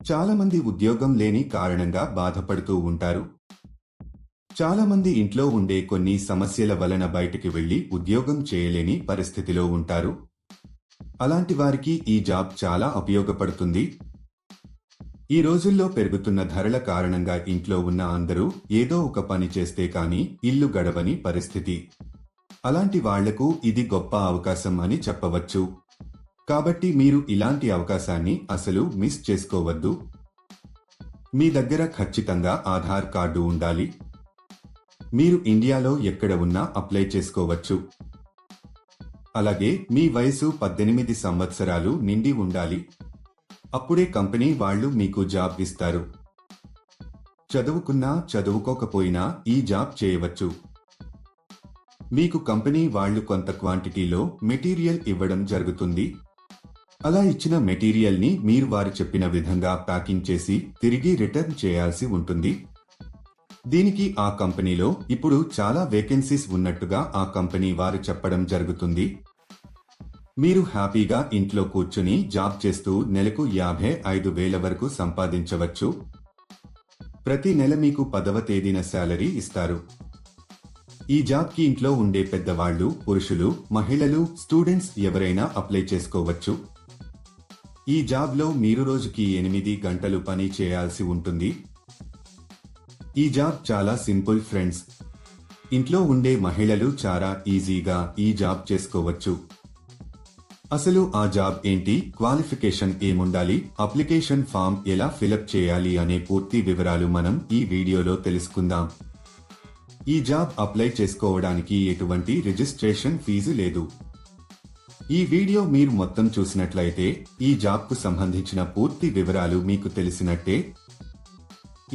చాలామంది ఉద్యోగం లేని కారణంగా బాధపడుతూ ఉంటారు. చాలామంది ఇంట్లో ఉండే కొన్ని సమస్యల వలన బయటికి వెళ్ళి ఉద్యోగం చేయలేని పరిస్థితిలో ఉంటారు. అలాంటి వారికి ఈ జాబ్ చాలా ఉపయోగపడుతుంది. ఈ రోజుల్లో పెరుగుతున్న ధరల కారణంగా ఇంట్లో ఉన్న అందరూ ఏదో ఒక పని చేస్తే కానీ ఇల్లు గడవని పరిస్థితి. అలాంటి వాళ్ళకు ఇది గొప్ప అవకాశం అని చెప్పవచ్చు. కాబట్టి మీరు ఇలాంటి అవకాశాన్ని అసలు మిస్ చేసుకోవద్దు. మీ దగ్గర ఖచ్చితంగా ఆధార్ కార్డు ఉండాలి. మీరు ఇండియాలో ఎక్కడ ఉన్నా అప్లై చేసుకోవచ్చు. అలాగే మీ వయసు పద్దెనిమిది సంవత్సరాలు నిండి ఉండాలి. అప్పుడే కంపెనీ వాళ్ళు మీకు జాబ్ ఇస్తారు. చదువుకున్నా చదువుకోకపోయినా ఈ జాబ్ చేయవచ్చు. మీకు కంపెనీ వాళ్ళు కొంత క్వాంటిటీలో మెటీరియల్ ఇవ్వడం జరుగుతుంది. అలా ఇచ్చిన మెటీరియల్ని మీరు వారు చెప్పిన విధంగా ప్యాకింగ్ చేసి తిరిగి రిటర్న్ చేయాల్సి ఉంటుంది. దీనికి ఆ కంపెనీలో ఇప్పుడు చాలా వేకెన్సీస్ ఉన్నట్టుగా ఆ కంపెనీ వారు చెప్పడం జరుగుతుంది. మీరు హ్యాపీగా ఇంట్లో కూర్చుని జాబ్ చేస్తూ నెలకు యాభై ఐదు వేల వరకు సంపాదించవచ్చు. ప్రతి నెల మీకు పదవ తేదీన శాలరీ ఇస్తారు. ఈ జాబ్కి ఇంట్లో ఉండే పెద్దవాళ్ళు పురుషులు మహిళలు స్టూడెంట్స్ ఎవరైనా అప్లై చేసుకోవచ్చు. ఈ జాబ్లో మీరు రోజుకి ఎనిమిది గంటలు పని చేయాల్సి ఉంటుంది. ఈ జాబ్ చాలా సింపుల్ ఫ్రెండ్స్. ఇంట్లో ఉండే మహిళలు చాలా ఈజీగా ఈ జాబ్ చేసుకోవచ్చు. అసలు ఆ జాబ్ ఏంటి? క్వాలిఫికేషన్ ఏముండాలి? అప్లికేషన్ ఫామ్ ఎలా ఫిలప్ చేయాలి అనే పూర్తి వివరాలు మనం ఈ వీడియోలో తెలుసుకుందాం. ఈ జాబ్ అప్లై చేసుకోవడానికి ఎటువంటి రిజిస్ట్రేషన్ ఫీజు లేదు. ఈ వీడియో మీరు మొత్తం చూసినట్లయితే ఈ జాబ్కు సంబంధించిన పూర్తి వివరాలు మీకు తెలిసినట్టే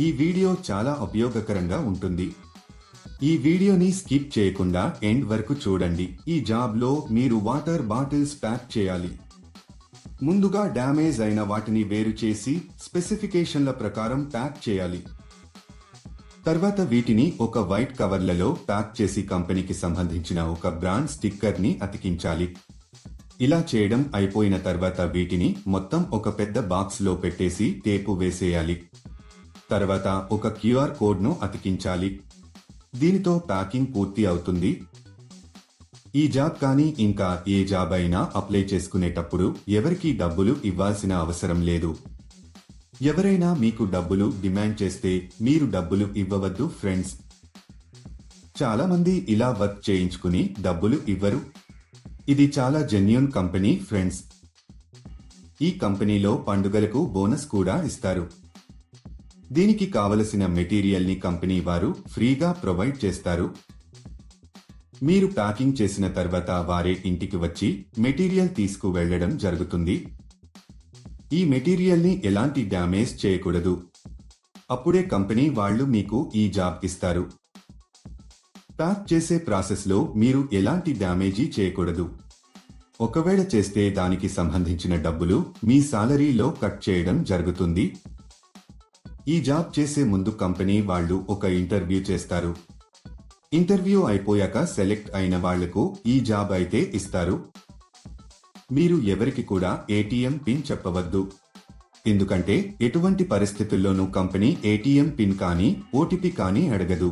ఈ వీడియో చాలా ఉపయోగకరంగా ఉంటుంది. ఈ వీడియోని స్కిప్ చేయకుండా ఎండ్ వరకు చూడండి. ఈ జాబ్లో మీరు వాటర్ బాటిల్స్ ప్యాక్ చేయాలి. ముందుగా డ్యామేజ్ అయిన వాటిని వేరు చేసి స్పెసిఫికేషన్ల ప్రకారం ప్యాక్ చేయాలి. తర్వాత వీటిని ఒక వైట్ కవర్లలో ప్యాక్ చేసి కంపెనీకి సంబంధించిన ఒక బ్రాండ్ స్టిక్కర్ని అతికించాలి. ఇలా చేయడం అయిపోయిన తర్వాత వీటిని మొత్తం ఒక పెద్ద బాక్స్లో పెట్టేసి టేపు వేసేయాలి. తర్వాత ఒక క్యూఆర్ కోడ్ను అతికించాలి. దీనితో ప్యాకింగ్ పూర్తి అవుతుంది. ఈ జాబ్ కానీ ఇంకా ఏ జాబ్ అయినా అప్లై చేసుకునేటప్పుడు ఎవరికీ డబ్బులు ఇవ్వాల్సిన అవసరం లేదు. ఎవరైనా మీకు డబ్బులు డిమాండ్ చేస్తే మీరు డబ్బులు ఇవ్వవద్దు ఫ్రెండ్స్. చాలామంది ఇలా వర్క్ చేయించుకుని డబ్బులు ఇవ్వరు. ఇది చాలా జెన్యున్ కంపెనీ ఫ్రెండ్స్ ఈ కంపెనీలో పండుగలకు బోనస్ కూడా ఇస్తారు. దీనికి కావలసిన మెటీరియల్ని కంపెనీ వారు ఫ్రీగా ప్రొవైడ్ చేస్తారు. మీరు ప్యాకింగ్ చేసిన తర్వాత వారే ఇంటికి వచ్చి మెటీరియల్ తీసుకు వెళ్ళడం జరుగుతుంది. ఈ మెటీరియల్ని ఎలాంటి డ్యామేజ్ చేయకూడదు. అప్పుడే కంపెనీ వాళ్ళు మీకు ఈ జాబ్ ఇస్తారు. ప్యాక్ చేసే ప్రాసెస్లో మీరు ఎలాంటి డ్యామేజీ చేయకూడదు. ఒకవేళ చేస్తే దానికి సంబంధించిన డబ్బులు మీ సాలరీలో కట్ చేయడం జరుగుతుంది. ఈ జాబ్ చేసే ముందు కంపెనీ వాళ్ళు ఒక ఇంటర్వ్యూ చేస్తారు. ఇంటర్వ్యూ అయిపోయాక సెలెక్ట్ అయిన వాళ్ళకు ఈ జాబ్ అయితే ఇస్తారు. మీరు ఎవరికి కూడా ఏటీఎం పిన్ చెప్పవద్దు. ఎందుకంటే ఎటువంటి పరిస్థితుల్లోనూ కంపెనీ ఏటీఎం పిన్ కానీ ఓటీపీ కానీ అడగదు.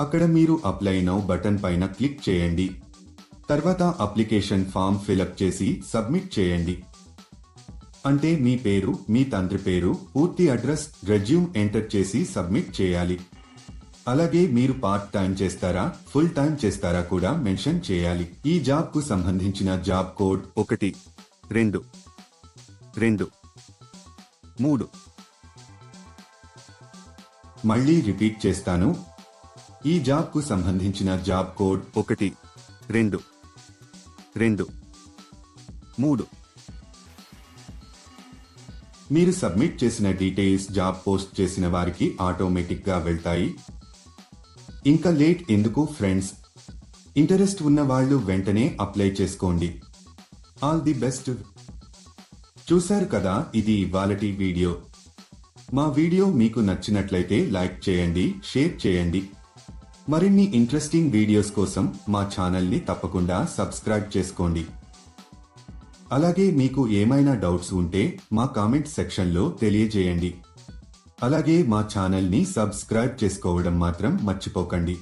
అక్కడ మీరు అప్లై నౌ బటన్ పైన క్లిక్ చేయండి. తర్వాత అప్లికేషన్ ఫామ్ ఫిలప్ చేసి సబ్మిట్ చేయండి. అంటే మీ పేరు మీ తండ్రి పేరు పూర్తి అడ్రస్ రెజ్యూమ్ ఎంటర్ చేసి సబ్మిట్ చేయాలి. అలాగే మీరు పార్ట్ టైం చేస్తారా ఫుల్ టైం చేస్తారా కూడా మెన్షన్ చేయాలి. ఈ జాబ్కు సంబంధించిన జాబ్ కోడ్ ఒకటి రెండు రెండు మూడు. మళ్ళీ రిపీట్ చేస్తాను. ఈ జాబ్కు సంబంధించిన జాబ్ కోడ్ ఒకటి రెండు రెండు మూడు. మీరు సబ్మిట్ చేసిన డీటెయిల్స్ జాబ్ పోస్ట్ చేసిన వారికి ఆటోమేటిక్గా వెళ్తాయి. ఇంకా లేట్ ఎందుకు ఫ్రెండ్స్? ఇంటరెస్ట్ ఉన్న వాళ్ళు వెంటనే అప్లై చేసుకోండి. All the best. చూశారు కదా ఇది ఇవాళటి వీడియో. మా వీడియో మీకు నచ్చినట్లయితే లైక్ చేయండి షేర్ చేయండి. మరిన్ని ఇంట్రెస్టింగ్ వీడియోస్ కోసం మా ఛానల్ని తప్పకుండా సబ్స్క్రైబ్ చేసుకోండి. అలాగే మీకు ఏమైనా డౌట్స్ ఉంటే మా కామెంట్ సెక్షన్లో తెలియజేయండి. అలాగే మా ఛానల్ని సబ్స్క్రైబ్ చేసుకోవడం మాత్రం మర్చిపోకండి.